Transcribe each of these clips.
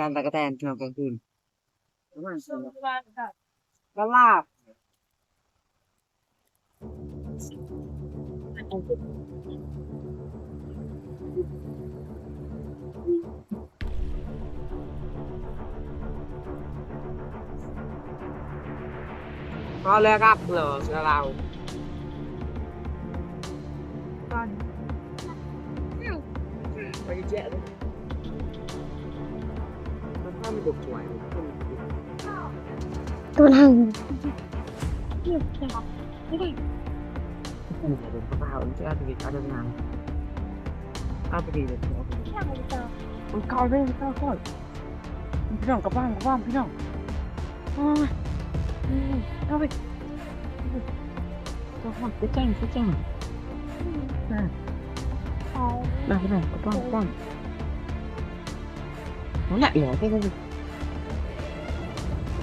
ตะกะแตนพี่น้องกลางคืน ช่วงวันค่ะ ก็ลาบก็แล้วครับเหรอเรา ตอน ไปแจ๊ะเลยมันถ้าไม่ถูกหวยมัน ตัวหนึ่งเกี่ยวกับไม่ได้ เป็นอะไรเป็นเปล่ามันจะเอาไปกินเอาไปงานเอาไปกินเลย เอาไปกินแค่ไหนต่อมันเข้าได้มันเข้าก่อนพี่น้องกลับบ้านกลับบ้านพี่น้องอ่าอืมเอา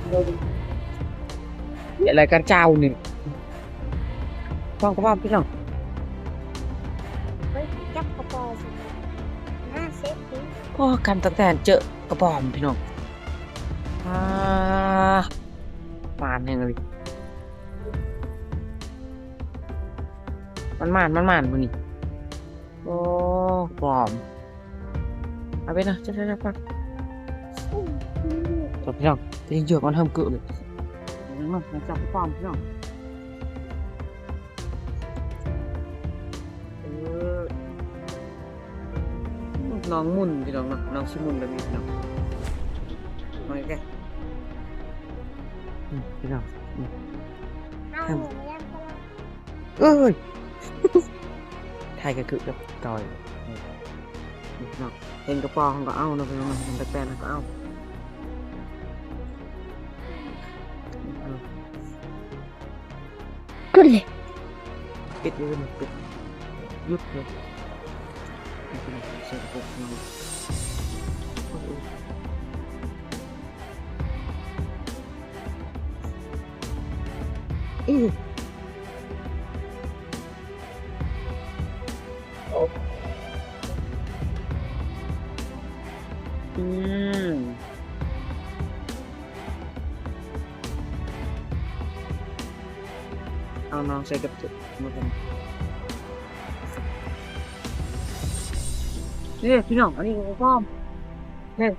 เอามาพี่น้องกลับบ้านกลับบ้านนั่นแหละเหลือแค่นี้เดี๋ยวอะไรกันเจ้าหนึ่งบ้านกลับพี่น้องไปจับกระป๋องสิห้าเซฟนี้ก็กันตั้งแต่เจอกระบอมพี่น้องอ่าปานยังเลยมันมานมันมานมันนี่โอ้บอมเอาไปนะจะจะจะพักจบพี่น้องจะยิงเยอะมันเทิมเกลือเลยมามาจับปอมพี่น้องเออน้องมุนพี่น้องเนาะน้องชิมุนแบบนี้พี่น้องมาแกอืมพี่น้องเอาหนูไม่ยังไง ก็เอาเนาะพี่น้องเห็นตะแกรงก็เอาขึ้นเลยปิดเลยนะปิดหยุดเลยไม่เป็นไรเสียงปุ๊บเนาะโอ้โหอืออื เอาน้องใส่กับจุดมากันนี่พี่น้องอันนี้ก็พร้อมเนี่ย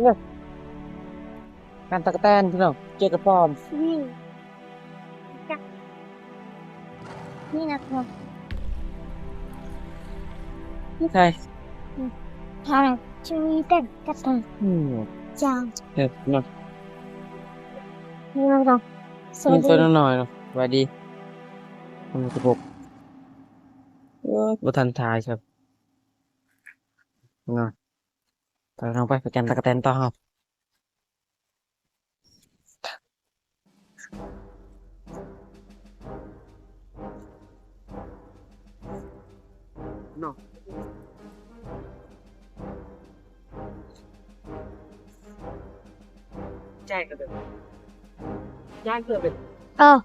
เนี่ยการตะกะแตนพี่น้องเจอกระปอมนี่จับนี่นะครับใช่ทางชีวิตแต่กระตังอืมจางเห็ดเนาะนี่นะครับ สวัยิสนดีตัวน้อยๆเนาะสวัสดีคุณกระปกเอ้ยบัทันทายครับงอนไปลองไปไปกันตะกะแตนต่อครับเนาะใจก็เป็น ย่างเกิดเป็นเออ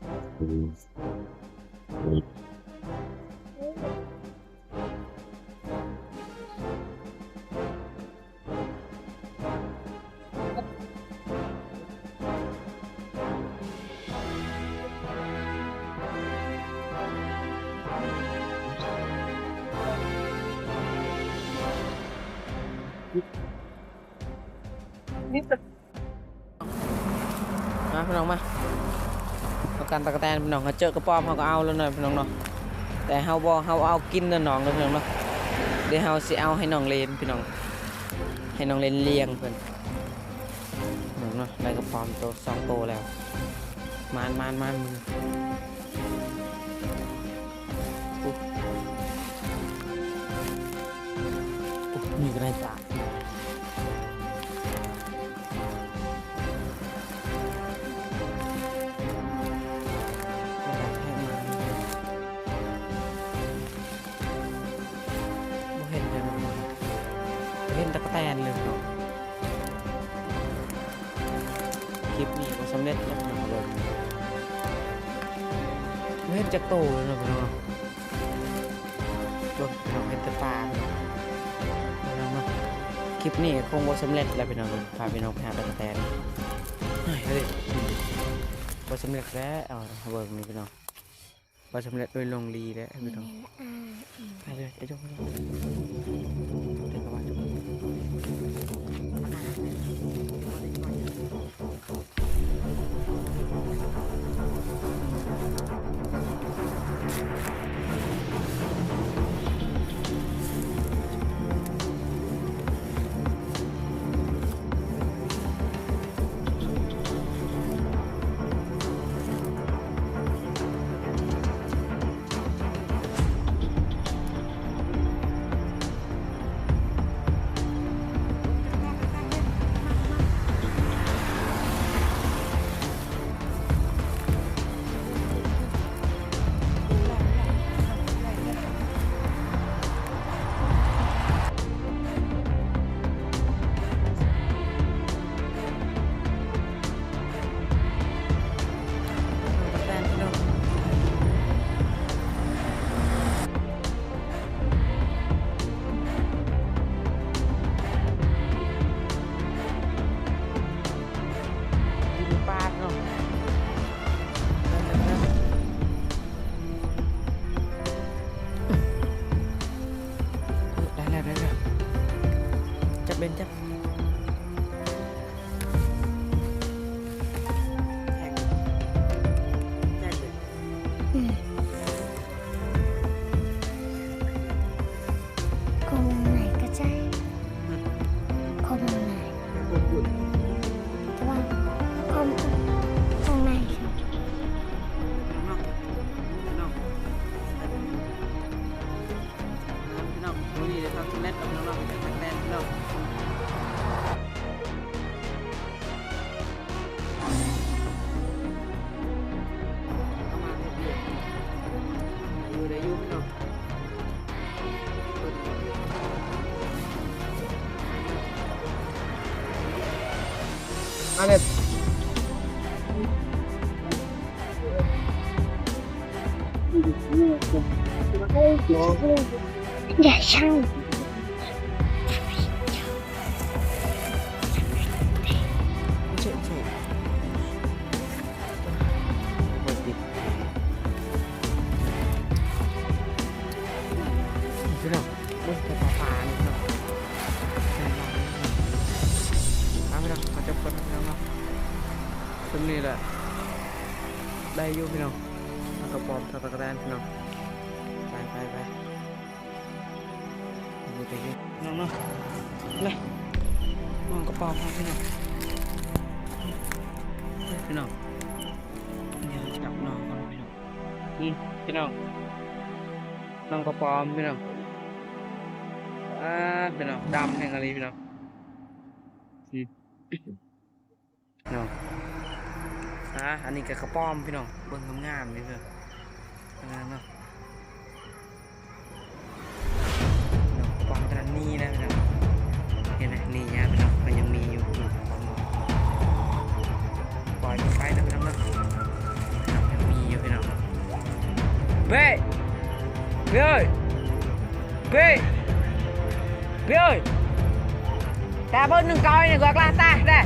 นี่เป็นมาพี่น้องมาเอา การตะกแตนพี่น้องเขาเจอกระป๋อมเขาก็เอาแล้วหน่อยพี่น้องเนาะแต่เฮาบ่เฮาเอากินเด้อน้องเด้อพี่น้องเนาะเดี๋ยวเฮาสิเอาให้น้องเลนพี่น้องให้น้องเลนเลี้ยงเพิ่อนพี่น้องเนาะได้กระป๋อมโตสองโตแล้วมานมานมานมึงอุ๊ยอุ๊ยนี่ก็ได้จ้า นตะกะแตนเลยเนาะคลิปนี้ก็สำเร็จแล้วเนาะเลยไม่เห็นจะโตเลยเนาะเนาะจนเราเห็นแต่ปลาเนาะเนาะเนาะคลิปนี้คงบ่สำเร็จแล้วพี่น้องพาพี่น้องไปหาตะกะแตนเฮ้ยเฮ้ยบ่สำเร็จแล้วเอาเบิ่งนี่พี่น้องบ่สำเร็จโดยลงลีแล้วพี่น้องไปเลยไปจงไป อันนี้ ได้อยู่พี่น้องเอากระป๋อมทอดตะกะแตนพี่น้องไปไปไปดูไปดิน้องเนาะเลยมองกระเป๋าครับพี่น้องเฮ้ยพี่น้องเดี๋ยวจับน้องก่อนพี่น้องนี่พี่น้องน้องกระป๋อมพี่น้องอ่าพี่น้องดำแห่งอะไรพี่น้องนี่พี่น้อง อ่าอันนี้ก็กระป๋อมพี่น้องเบิ่งงามๆนี่เพื่อนงามเนาะป้องกระนี่นะพี่น้องเห็นไหมนี่ยาพี่น้องมันยังมีอยู่ปล่อยไปนะพี่น้องนะพี่น้องยังมีอยู่พี่น้องเบ้เบ้เบ้เบ้แต่เบอร์หนึ่งก้อยเนี่ยกวากลาตาได้